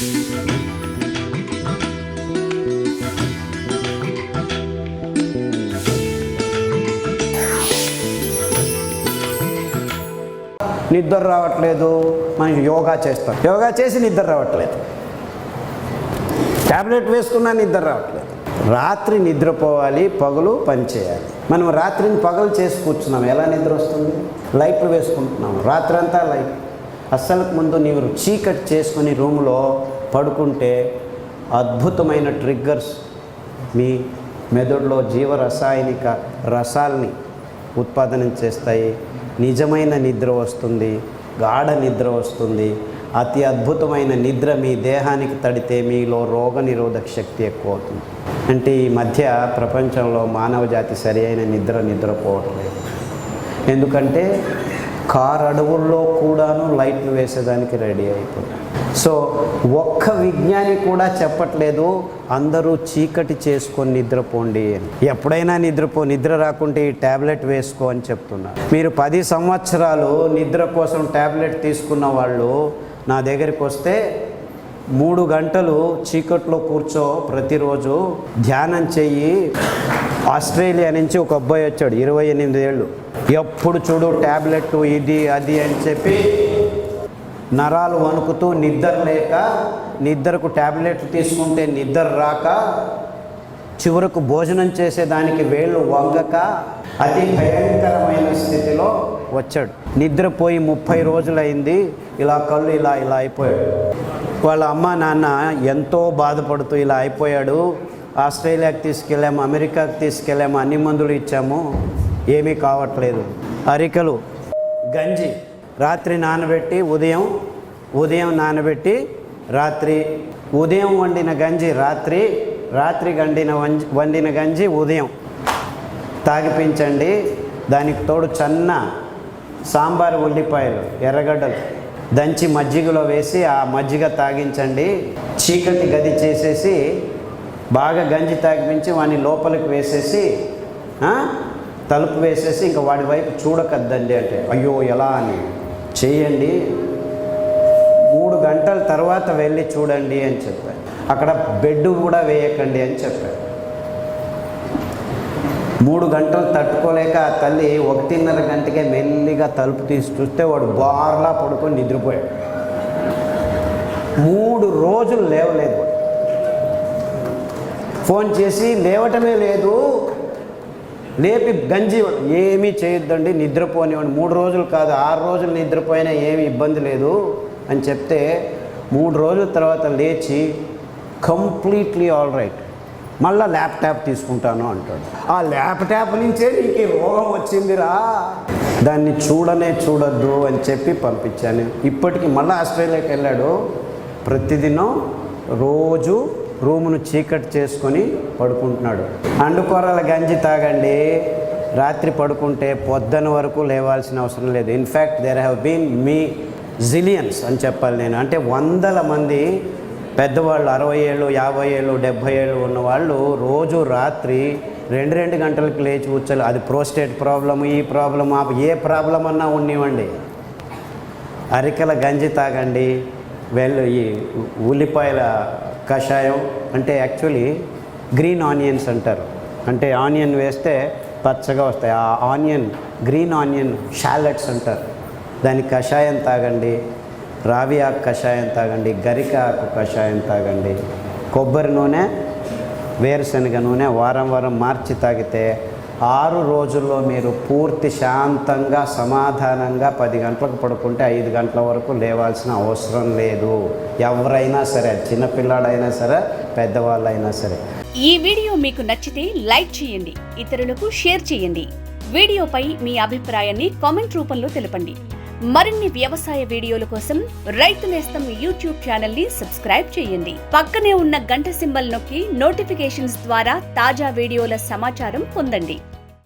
నిద్ర రావట్లేదు మనకి యోగా చేస్తాం యోగా చేసి నిద్ర రావట్లేదు. ట్యాబ్లెట్ వేసుకున్నా నిద్ర రావట్లేదు. రాత్రి నిద్రపోవాలి పగలు పనిచేయాలి మనం రాత్రిని పగలు చేసి కూర్చున్నాం. ఎలా నిద్ర వస్తుంది? లైట్లు వేసుకుంటున్నాం. రాత్రి అంతా లైట్. అస్సలకు ముందు నీవు చీకటి చేసుకుని రూమ్లో పడుకుంటే అద్భుతమైన ట్రిగ్గర్స్ మీ మెదడులో జీవ రసాయనిక రసాల్ని ఉత్పాదనం చేస్తాయి. నిజమైన నిద్ర వస్తుంది గాఢ నిద్ర వస్తుంది. అతి అద్భుతమైన నిద్ర మీ దేహానికి తడితే మీలో రోగ నిరోధక శక్తి ఎక్కువ అవుతుంది అంటే ఈ మధ్య ప్రపంచంలో మానవ జాతి సరి అయిన నిద్ర నిద్రపోవటం లేదు ఎందుకంటే కారు అడవుల్లో కూడాను లైట్లు వేసేదానికి రెడీ అయిపోయింది సో ఒక్క విజ్ఞాని కూడా చెప్పట్లేదు అందరూ చీకటి చేసుకొని నిద్రపోండి అని. ఎప్పుడైనా నిద్రపో నిద్ర రాకుంటే ఈ ట్యాబ్లెట్ వేసుకో అని చెప్తున్నారు. మీరు పది సంవత్సరాలు నిద్ర కోసం ట్యాబ్లెట్ తీసుకున్న వాళ్ళు నా దగ్గరికి వస్తే మూడు గంటలు చీకట్లో కూర్చో ప్రతిరోజు ధ్యానం చెయ్యి. ఆస్ట్రేలియా నుంచి ఒక అబ్బాయి వచ్చాడు ఇరవై ఎనిమిది ఏళ్ళు. ఎప్పుడు చూడు ట్యాబ్లెట్ ఇది అది అని చెప్పి నరాలు వణుకుతూ నిద్ర లేక నిద్రకు ట్యాబ్లెట్లు తీసుకుంటే నిద్ర రాక చివరకు భోజనం చేసేదానికి వేళ్ళు వంగక అతి భయంకరమైన స్థితిలో వచ్చాడు. నిద్రపోయి ముప్పై రోజులైంది. ఇలా కళ్ళు ఇలా ఇలా అయిపోయాడు. వాళ్ళ అమ్మ నాన్న ఎంతో బాధపడుతూ ఇలా అయిపోయాడు. ఆస్ట్రేలియాకి తీసుకెళ్ళాము అమెరికాకి తీసుకెళ్ళాము అన్ని మందులు ఇచ్చాము. ఏమీ కావట్లేదు. అరికలు గంజి రాత్రి నానబెట్టి ఉదయం ఉదయం నానబెట్టి రాత్రి ఉదయం వండిన గంజి రాత్రి రాత్రి గండిన వంజి వండిన గంజి ఉదయం. తాగిపించండి. దానికి తోడు చన్న సాంబార్ ఉల్లిపాయలు ఎర్రగడ్డలు దంచి మజ్జిగలో వేసి ఆ మజ్జిగ తాగించండి. చీకటి గది చేసేసి బాగా గంజి తాగిపించి వాడిని లోపలికి వేసేసి తలుపు వేసేసి ఇంకా వాడి వైపు చూడకద్దండి అంటే అయ్యో ఎలా అని? చేయండి. మూడు గంటల తర్వాత వెళ్ళి చూడండి అని చెప్పారు అక్కడ బెడ్ కూడా వేయకండి అని చెప్పారు మూడు గంటలు తట్టుకోలేక ఆ తల్లి ఒకటిన్నర గంటకే మెల్లిగా తలుపు తీసి చూస్తే వాడు బార్లా పడుకొని నిద్రపోయాడు. మూడు రోజులు లేవలేదు ఫోన్ చేసి లేవటమే లేదు. లేపి గంజి ఏమీ చేయొద్దండి నిద్రపోనివ్వండి. మూడు రోజులు కాదు ఆరు రోజులు నిద్రపోయినా ఏమీ ఇబ్బంది లేదు అని చెప్తే మూడు రోజుల తర్వాత లేచి కంప్లీట్లీ ఆల్ రైట్. మళ్ళీ ల్యాప్టాప్ తీసుకుంటాను అంటాడు. ఆ ల్యాప్టాప్ నుంచే నీకు రోగం వచ్చిందిరా. దాన్ని చూడనే చూడొద్దు అని చెప్పి పంపించాను. ఇప్పటికి మళ్ళీ ఆస్ట్రేలియాకి వెళ్ళాడు. ప్రతిదినం రోజు రూమును చీకటి చేసుకొని పడుకుంటున్నాడు. అండుకూరల గంజి తాగండి. రాత్రి పడుకుంటే పొద్దున వరకు లేవాల్సిన అవసరం లేదు. In fact there have been me zillions అని చెప్పాలి నేను. అంటే వందల మంది పెద్దవాళ్ళు అరవై ఏళ్ళు యాభై ఏళ్ళు డెబ్భై ఏళ్ళు ఉన్న వాళ్ళు రోజు రాత్రి రెండు రెండు గంటలకు లేచి కూర్చోాలి అది ప్రోస్టేట్ ప్రాబ్లము ఈ ప్రాబ్లం ఏ ప్రాబ్లం అన్నా ఉన్నివ్వండి అరికెల గంజి తాగండి. వెల్ ఈ ఉల్లిపాయల కషాయం అంటే యాక్చువల్లీ గ్రీన్ ఆనియన్స్ అంటారు. అంటే ఆనియన్ వేస్తే పచ్చగా వస్తాయి. ఆ ఆనియన్ గ్రీన్ ఆనియన్ షాలెట్స్ అంటారు. దాని కషాయం తాగండి రావి ఆకు కషాయం తాగండి గరిక ఆకు కషాయం తాగండి. కొబ్బరి నూనె వేరుశనగ నూనె వారం వారం మార్చి తాగితే ఆరు రోజుల్లో మీరు పూర్తి శాంతంగా సమాధానంగా పది గంటలకు పడుకుంటే ఐదు గంటల వరకు లేవాల్సిన అవసరం లేదు. ఎవరైనా సరే చిన్నపిల్లాడైనా సరే పెద్దవాళ్ళైనా సరే. ఈ వీడియో మీకు నచ్చితే లైక్ చేయండి ఇతరులకు షేర్ చేయండి. వీడియోపై మీ అభిప్రాయాన్ని కామెంట్ రూపంలో తెలపండి. మరిన్ని వ్యవసాయ వీడియోల కోసం రైతు నేస్తం యూట్యూబ్ ఛానల్ని సబ్స్క్రైబ్ చేయండి. పక్కనే ఉన్న గంట సింబల్ నొక్కి నోటిఫికేషన్స్ ద్వారా తాజా వీడియోల సమాచారం పొందండి.